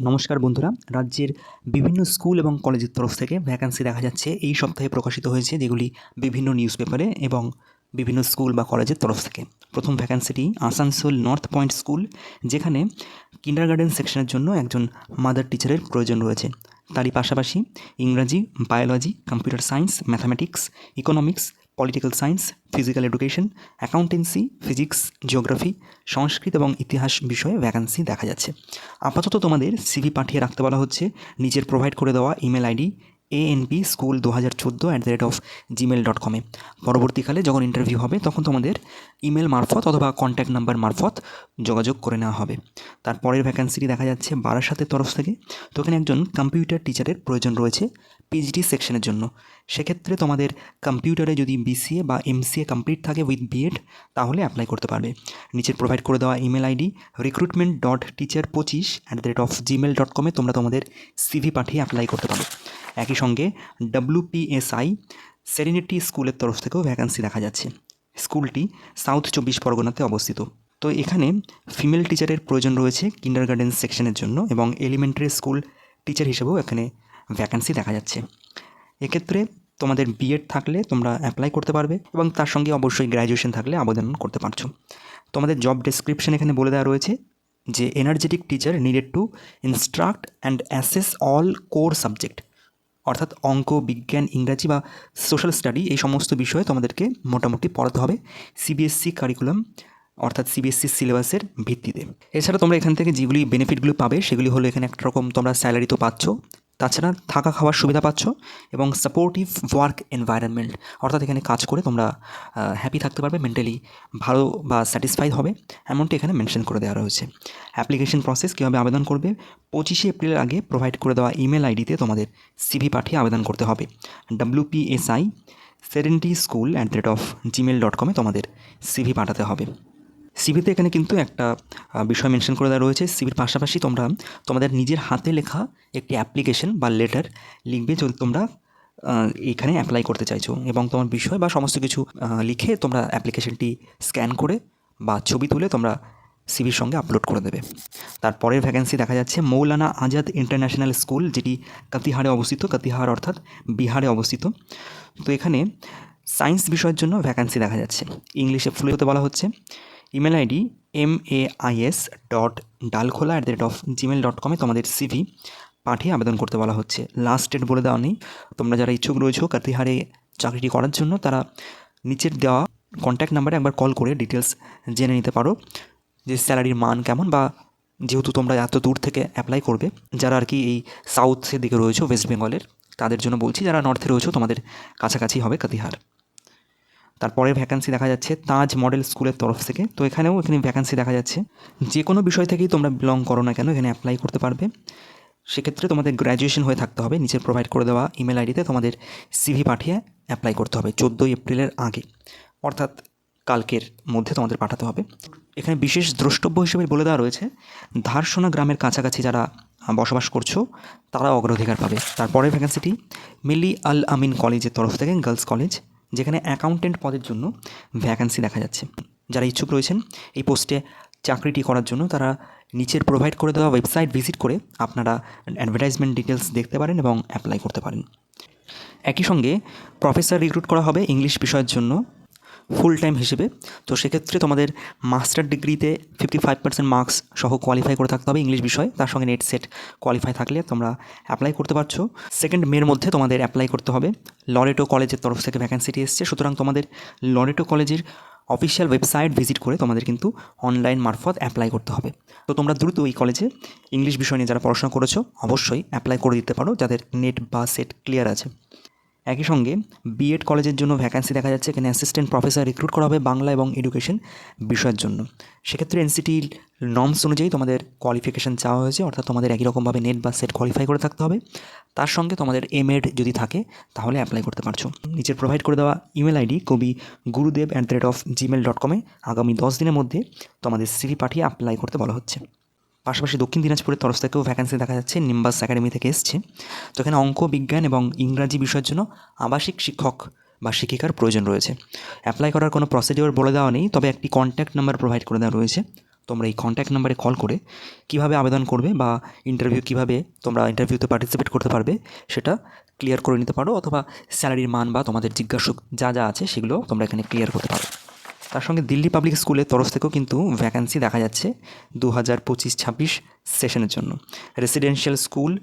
নমস্কার বন্ধুরা। রাজ্যের বিভিন্ন স্কুল এবং কলেজের তরফ থেকে ভ্যাকান্সি দেখা যাচ্ছে। এই সপ্তাহে প্রকাশিত হয়েছে যেগুলি বিভিন্ন নিউজ পেপারে এবং বিভিন্ন স্কুল বা কলেজের তরফ থেকে। প্রথম ভ্যাকান্সিটি আসানসোল নর্থ পয়েন্ট স্কুল যেখানে কিন্ডার গার্ডেন সেকশনের জন্য একজন মাদার টিচারের প্রয়োজন রয়েছে। তারই পাশাপাশি ইংরাজি biology computer science mathematics economics political science physical education accountancy physics geography Sanskrit এবং ইতিহাস বিষয়ে ভ্যাকান্সি দেখা যাচ্ছে। আপাতত তোমাদের সিভি পাঠিয়ে রাখতে বলা হচ্ছে, নিজের প্রোভাইড করে দেওয়া ইমেল আইডি এএনপি স্কুল দু হাজার চোদ্দ at the rate of Gmail dot কমে পরবর্তীকালে যখন ইন্টারভিউ হবে, তখন তোমাদের ইমেল মারফত অথবা কন্ট্যাক্ট নাম্বার মারফত যোগাযোগ করে নেওয়া হবে। তারপরের ভ্যাকান্সিটি দেখা যাচ্ছে বারাসাতের তরফ থেকে। তো এখানে একজন কম্পিউটার টিচারের প্রয়োজন রয়েছে। পিএইচডি সেকশনের জন্য। সেক্ষেত্রে তোমাদের কম্পিউটারে যদি বিসিএ বা এমসিএ কমপ্লিট থাকে উইথ বিএড তাহলে অ্যাপ্লাই করতে পারবে। নিচের প্রোভাইড করে দেওয়া email ID recruitment dot teacher পঁচিশ at the rate of Gmail dot কমে তোমরা তোমাদের সিভি পাঠিয়ে অ্যাপ্লাই করতে পারো। একই সঙ্গে ডাব্লিউপিএসআই সেরিনিটি স্কুলের তরফ থেকেও ভ্যাকান্সি দেখা যাচ্ছে। স্কুলটি সাউথ চব্বিশ পরগনাতে অবস্থিত। তো এখানে ফিমেল টিচারের প্রয়োজন রয়েছে কিন্ডার গার্ডেন সেকশনের জন্য এবং এলিমেন্টারি স্কুল টিচার হিসেবেও এখানে ভ্যাকান্সি দেখা যাচ্ছে। এক্ষেত্রে তোমাদের বিএড থাকলে তোমরা অ্যাপ্লাই করতে পারবে এবং তার সঙ্গে অবশ্যই গ্র্যাজুয়েশন থাকলে আবেদন করতে পারছ। তোমাদের জব ডেসক্রিপশন এখানে বলে দেওয়া রয়েছে যে energetic teacher needed to instruct and assess all core subject অর্থাৎ অঙ্ক, বিজ্ঞান, ইংরাজি বা সোশ্যাল স্টাডি এই সমস্ত বিষয়ে তোমাদেরকে মোটামুটি পড়াতে হবে সিবিএসসি কারিকুলাম অর্থাৎ সিবিএসসি সিলেবাসের ভিত্তিতে। এছাড়া তোমরা এখান থেকে যেগুলি বেনিফিটগুলো পাবে সেগুলি হলো এখানে একটা রকম তোমরা স্যালারি তো পাচ্ছ। তাছাড়া থাকা খাওয়ার সুবিধা পাচ্ছ এবং সাপোর্টিভ ওয়ার্ক এনভায়রনমেন্ট অর্থাৎ এখানে কাজ করে তোমরা হ্যাপি থাকতে পারবে মেন্টালি ভালো বা স্যাটিসফাইড হবে, এমনটি এখানে মেনশন করে দেওয়া রয়েছে। অ্যাপ্লিকেশন প্রসেস কীভাবে আবেদন করবে, পঁচিশে এপ্রিলের আগে প্রোভাইড করে দেওয়া ইমেল আইডিতে তোমাদের সিভি পাঠিয়ে আবেদন করতে হবে। WPSI serenity school at the rate of Gmail dot কমে তোমাদের সিভি পাঠাতে হবে। সিভিতে এখানে কিন্তু একটা বিষয় মেনশন করে দেওয়া রয়েছে। সিভির পাশাপাশি তোমরা, তোমাদের নিজের হাতে লেখা একটি অ্যাপ্লিকেশন বা লেটার লিখবে যদি তোমরা এখানে অ্যাপ্লাই করতে চাইছো। এবং তোমার বিষয় বা সমস্ত কিছু লিখে তোমরা অ্যাপ্লিকেশনটি স্ক্যান করে বা ছবি তুলে তোমরা সিভির সঙ্গে আপলোড করে দেবে। তারপরের ভ্যাকেন্সি দেখা যাচ্ছে মৌলানা আজাদ ইন্টারন্যাশনাল স্কুল যেটি কাতিহারে অবস্থিত। কাতিহার অর্থাৎ বিহারে অবস্থিত। তো এখানে সায়েন্স বিষয়ের জন্য ভ্যাকেন্সি দেখা যাচ্ছে। ইংলিশে ফুলে হতে বলা হচ্ছে। Email ID M A I S dot Dalkhola at the rate of Gmail dot কমে তোমাদের সিভি পাঠিয়ে আবেদন করতে বলা হচ্ছে। লাস্ট ডেট বলে দেওয়া নেই। তোমরা যারা ইচ্ছুক রয়েছো কাতিহারে চাকরিটি করার জন্য, তারা নিচের দেওয়া কন্ট্যাক্ট নাম্বারে একবার কল করে ডিটেলস জেনে নিতে পারো যে স্যালারির মান কেমন বা যেহেতু তোমরা এত দূর থেকে অ্যাপ্লাই করবে, যারা আর কি এই সাউথের দিকে রয়েছো ওয়েস্ট বেঙ্গলের তাদের জন্য বলছি, যারা নর্থে রয়েছো, তোমাদের কাছাকাছি হবে কাতিহার তারপরে ভ্যাকান্সি দেখা যাচ্ছে তাজ মডেল স্কুলের তরফ থেকে। তো এখানেও এখানে ভ্যাকান্সি দেখা যাচ্ছে। যে কোনো বিষয় থেকেই তোমরা বিলং করো না কেন, এখানে অ্যাপ্লাই করতে পারবে। সেক্ষেত্রে তোমাদের গ্র্যাজুয়েশন হয়ে থাকতে হবে, নিচে প্রোভাইড করে দেওয়া ইমেল আইডিতে তোমাদের সিভি পাঠিয়ে অ্যাপ্লাই করতে হবে চোদ্দোই এপ্রিলের আগে। অর্থাৎ কালকের মধ্যে তোমাদের পাঠাতে হবে। এখানে বিশেষ দ্রষ্টব্য হিসেবে বলে দেওয়া রয়েছে, ধারসোনা গ্রামের কাছাকাছি যারা বসবাস করছ, তারা অগ্রাধিকার পাবে। তারপরের ভ্যাকেন্সিটি মিলি আল আমিন কলেজের তরফ থেকে গার্লস কলেজ যেখানে অ্যাকাউন্টেন্ট পদের জন্য ভ্যাকান্সি দেখা যাচ্ছে। যারা ইচ্ছুক রয়েছেন, এই পোস্টে চাকরিটি করার জন্য তারা নিচের প্রোভাইড করে দেওয়া ওয়েবসাইট ভিজিট করে আপনারা অ্যাডভার্টাইজমেন্ট ডিটেলস দেখতে পারেন এবং অ্যাপ্লাই করতে পারেন। একই সঙ্গে প্রফেসর রিক্রুট করা হবে ইংলিশ বিষয়ের জন্য। ফুল টাইম হিসেবে। তো সেক্ষেত্রে তোমাদের মাস্টার ডিগ্রিতে ফিফটি ফাইভ পার্সেন্ট মার্কস সহ কোয়ালিফাই করে থাকতে হবে ইংলিশ বিষয়। তার সঙ্গে নেট সেট কোয়ালিফাই থাকলে তোমরা অ্যাপ্লাই করতে পারছ। সেকেন্ড মের মধ্যে তোমাদের অ্যাপ্লাই করতে হবে। লরেটো কলেজের তরফ থেকে ভ্যাকেন্সিটি এসছে। সুতরাং তোমাদের লরেটো কলেজের অফিসিয়াল ওয়েবসাইট ভিজিট করে তোমাদের কিন্তু অনলাইন মারফত অ্যাপ্লাই করতে হবে। তো তোমরা দ্রুত এই কলেজে ইংলিশ বিষয় নিয়ে যারা পড়াশোনা করেছ, অবশ্যই অ্যাপ্লাই করে দিতে পারো যাদের নেট বা সেট ক্লিয়ার আছে। একই সঙ্গে বিএড কলেজের জন্য ভ্যাকান্সি দেখা যাচ্ছে। এখানে অ্যাসিস্ট্যান্ট প্রফেসর রিক্রুট করা হবে বাংলা এবং এডুকেশন বিষয়ের জন্য। সেক্ষেত্রে এনসিটির নর্মস অনুযায়ী তোমাদের কোয়ালিফিকেশান চাওয়া হয়েছে, অর্থাৎ তোমাদের একই রকমভাবে নেট বা সেট কোয়ালিফাই করে থাকতে হবে। তার সঙ্গে তোমাদের এম যদি থাকে, তাহলে অ্যাপ্লাই করতে পারছ। নিচের প্রোভাইড করে দেওয়া ইমেল আইডি কবি গুরুদেব at the rate of Gmail dot কমে আগামী দশ দিনের মধ্যে তোমাদের সিভি পাঠিয়ে অ্যাপ্লাই করতে বলা হচ্ছে। পাশাপাশি দক্ষিণ দিনাজপুরের তরফ থেকেও ভ্যাকান্সি দেখা যাচ্ছে নিম্বাস একাডেমি থেকে এসছে। তো এখানে অঙ্ক, বিজ্ঞান এবং ইংরাজি বিষয়ের জন্য আবাসিক শিক্ষক বা শিক্ষিকার প্রয়োজন রয়েছে। অ্যাপ্লাই করার কোনো প্রসিডিওর বলে দেওয়া নেই, তবে একটি কন্ট্যাক্ট নাম্বার প্রোভাইড করে দেওয়া রয়েছে। তোমরা এই কন্ট্যাক্ট নাম্বারে কল করে কীভাবে আবেদন করবে বা ইন্টারভিউ কীভাবে তোমরা ইন্টারভিউতে পার্টিসিপেট করতে পারবে, সেটা ক্লিয়ার করে নিতে পারো, অথবা স্যালারির মান বা তোমাদের জিজ্ঞাসা যা যা আছে সেগুলো তোমরা এখানে ক্লিয়ার করতে পারো। তার সঙ্গে দিল্লি পাবলিক স্কুলের তরফ থেকেও কিন্তু ভ্যাকান্সি দেখা যাচ্ছে দু হাজার পঁচিশ ছাব্বিশ সেশনের জন্য। রেসিডেন্সিয়াল স্কুল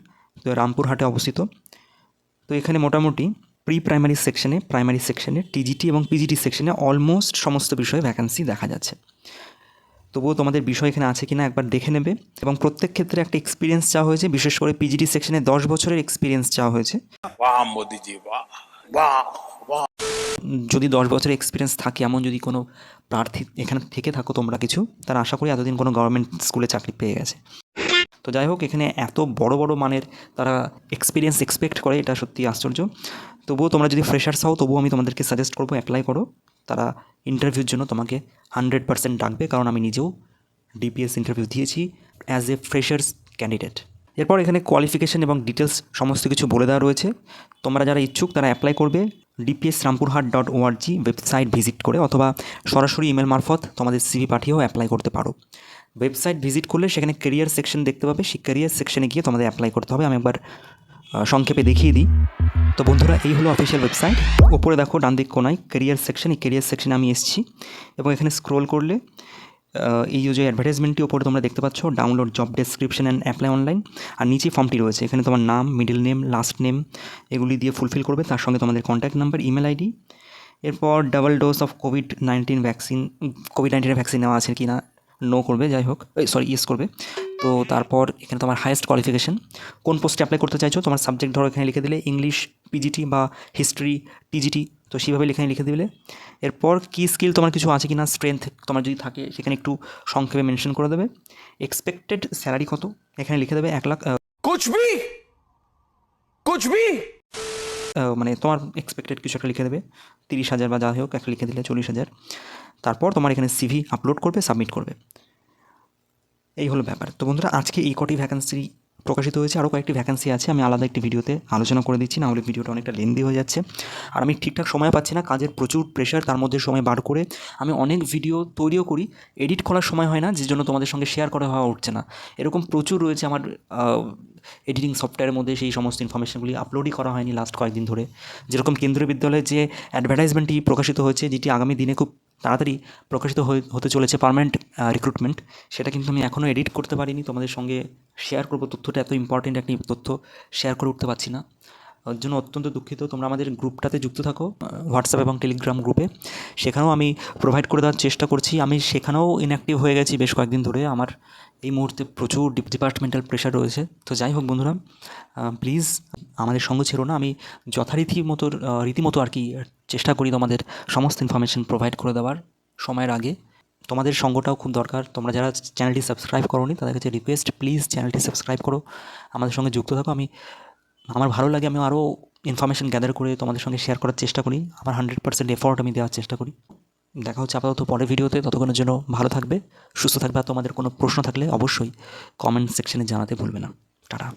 রামপুরহাটে অবস্থিত। তো এখানে মোটামুটি প্রি প্রাইমারি সেকশনে প্রাইমারি সেকশনে টিজিটি এবং পিজিটি সেকশনে অলমোস্ট সমস্ত বিষয়ে ভ্যাকান্সি দেখা যাচ্ছে। তবুও তোমাদের বিষয় এখানে আছে কিনা একবার দেখে নেবে। এবং প্রত্যেক ক্ষেত্রে একটা এক্সপিরিয়েন্স চাওয়া হয়েছে, বিশেষ করে পিজিটি সেকশনে দশ বছরের এক্সপিরিয়েন্স চাওয়া হয়েছে। বাহ, মোদিজি, বাহ বাহ। যদি দশ বছরের এক্সপিরিয়েন্স থাকে, এমন যদি কোনো প্রার্থী এখানে থেকে থাকো তোমরা কিছু, তারা আশা করি এতদিন কোনো গভর্নমেন্ট স্কুলে চাকরি পেয়ে গেছে। তো যাই হোক, এখানে এত বড় বড় মানের তারা এক্সপিরিয়েন্স এক্সপেক্ট করে, এটা সত্যি আশ্চর্য। তবুও তোমরা যদি ফ্রেশার্স হও, তবুও আমি তোমাদেরকে সাজেস্ট করব অ্যাপ্লাই করো। তারা ইন্টারভিউর জন্য তোমাকে হান্ড্রেড পার্সেন্ট ডাকবে, কারণ আমি নিজেও ডিপিএস ইন্টারভিউ দিয়েছি অ্যাজ এ ফ্রেশার্স ক্যান্ডিডেট এরপর এখানে কোয়ালিফিকেশন এবং ডিটেলস সমস্ত কিছু বলে দেওয়া রয়েছে। তোমরা যারা ইচ্ছুক, তারা অ্যাপ্লাই করবে। DPS Rampurhat dot ORG website visit করে অথবা সরাসরি ইমেল মারফত তোমাদের সিভি পাঠিয়েও অ্যাপ্লাই করতে পারো। ওয়েবসাইট ভিজিট করলে সেখানে কেরিয়ার সেকশন দেখতে পাবে। সেই কেরিয়ার সেকশনে গিয়ে তোমাদের অ্যাপ্লাই করতে হবে। আমি একবার সংক্ষেপে দেখিয়ে দিই। তো বন্ধুরা, এই হলো অফিসিয়াল ওয়েবসাইট ওপরে দেখো ডান দিক কোনায় কেরিয়ার সেকশন এই কেরিয়ার সেকশনে আমি এসেছি। এবং এখানে স্ক্রোল করলে এই যে অ্যাডভার্টাইজমেন্টটি ওপরে তোমরা দেখতে পাচ্ছ download job description and apply online আর নিচে ফর্মটি রয়েছে, এখানে তোমার নাম মিডিল নেম লাস্ট নেম এগুলি দিয়ে ফুলফিল করবে, তার সঙ্গে তোমাদের কন্ট্যাক্ট নাম্বার ইমেল আইডি এরপর double dose of COVID nineteen vaccine COVID নাইন্টিনের ভ্যাকসিন নেওয়া আছে কি না নো করবে, যাই হোক সরি ইয়েস করবে। তো তারপর এখানে তোমার হায়েস্ট কোয়ালিফিকেশান কোন পোস্টে অ্যাপ্লাই করতে চাইছো? তোমার সাবজেক্ট ধরো এখানে লিখে দিলে ইংলিশ পিজিটি বা হিস্ট্রি টিজিটি তো সেইভাবে এখানে লিখে দিলে। এরপর কী স্কিল তোমার কিছু আছে কি না স্ট্রেংথ তোমার যদি থাকে সেখানে একটু সংক্ষেপে মেনশন করে দেবে। এক্সপেক্টেড স্যালারি কত? এখানে লিখে দেবে এক লাখ মানে তোমার এক্সপেক্টেড কিছু একটা লিখে দেবে। তিরিশ হাজার বা যা হোক একটা লিখে দিলে চল্লিশ হাজার। তারপর তোমার এখানে সিভি আপলোড করবে সাবমিট করবে। এই হলো ব্যাপার। তো বন্ধুরা, আজকে এই কটি ভ্যাকান্সি প্রকাশিত হয়েছে, আরও কয়েকটি ভ্যাকান্সি আছে, আমি আলাদা একটি ভিডিওতে আলোচনা করে দিচ্ছি না হলে ভিডিওটা অনেকটা লেন্দি হয়ে যাচ্ছে। আর আমি ঠিকঠাক সময় পাচ্ছি না, কাজের প্রচুর প্রেশার তার মধ্যে সময় বার করে আমি অনেক ভিডিও তৈরিও করি এডিট করার সময় হয় না, যে জন্য তোমাদের সঙ্গে শেয়ার করা হওয়া উঠছে না। এরকম প্রচুর রয়েছে আমার এডিটিং সফটওয়্যারের মধ্যে, সেই সমস্ত ইনফরমেশনগুলি আপলোডই করা হয়নি লাস্ট কয়েকদিন ধরে। যেরকম কেন্দ্রীয় বিদ্যালয়ে যে অ্যাডভার্টাইজমেন্টটি প্রকাশিত হয়েছে, যেটি আগামী দিনে খুব তাড়াতাড়ি প্রকাশিত হতে চলেছে পারমানেন্ট রিক্রুটমেন্ট সেটা কিন্তু আমি এখনও এডিট করতে পারিনি। তোমাদের সঙ্গে শেয়ার করব। তথ্যটা এত ইম্পর্টেন্ট একটি তথ্য শেয়ার করে উঠতে পারছি না। ওর জন্য অত্যন্ত দুঃখিত। তোমরা আমাদের গ্রুপটাতে যুক্ত থাকো হোয়াটসঅ্যাপ এবং টেলিগ্রাম গ্রুপে সেখানেও আমি প্রোভাইড করে দেওয়ার চেষ্টা করছি। আমি সেখানেও ইনঅ্যাক্টিভ হয়ে গেছি বেশ কয়েকদিন ধরে। আমার এই মুহূর্তে প্রচুর ডিপার্টমেন্টাল প্রেশার রয়েছে। তো যাই হোক বন্ধুরা প্লিজ আমাদের সঙ্গে ছিল না। আমি যথারীতি মতো রীতিমতো আর কি চেষ্টা করি তোমাদের সমস্ত ইনফরমেশন প্রোভাইড করে দেওয়ার সময়ের আগে। তোমাদের সঙ্গটাও খুব দরকার। তোমরা যারা চ্যানেলটি সাবস্ক্রাইব করোনি, তাদের কাছে রিকোয়েস্ট প্লিজ চ্যানেলটি সাবস্ক্রাইব করো। আমাদের সঙ্গে যুক্ত থাকো। আমি আমার ভালো লাগে, আমি আরও ইনফরমেশান গ্যাদার করে তোমাদের সঙ্গে শেয়ার করার চেষ্টা করি। আমার হান্ড্রেড পার্সেন্ট এফোর্ট আমি দেওয়ার চেষ্টা করি। দেখা হচ্ছে আপাতত পরের ভিডিওতে ততক্ষণের জন্য ভালো থাকবে, সুস্থ থাকবে আর তোমাদের কোনো প্রশ্ন থাকলে অবশ্যই কমেন্ট সেকশনে জানাতে ভুলবে না। টাটা।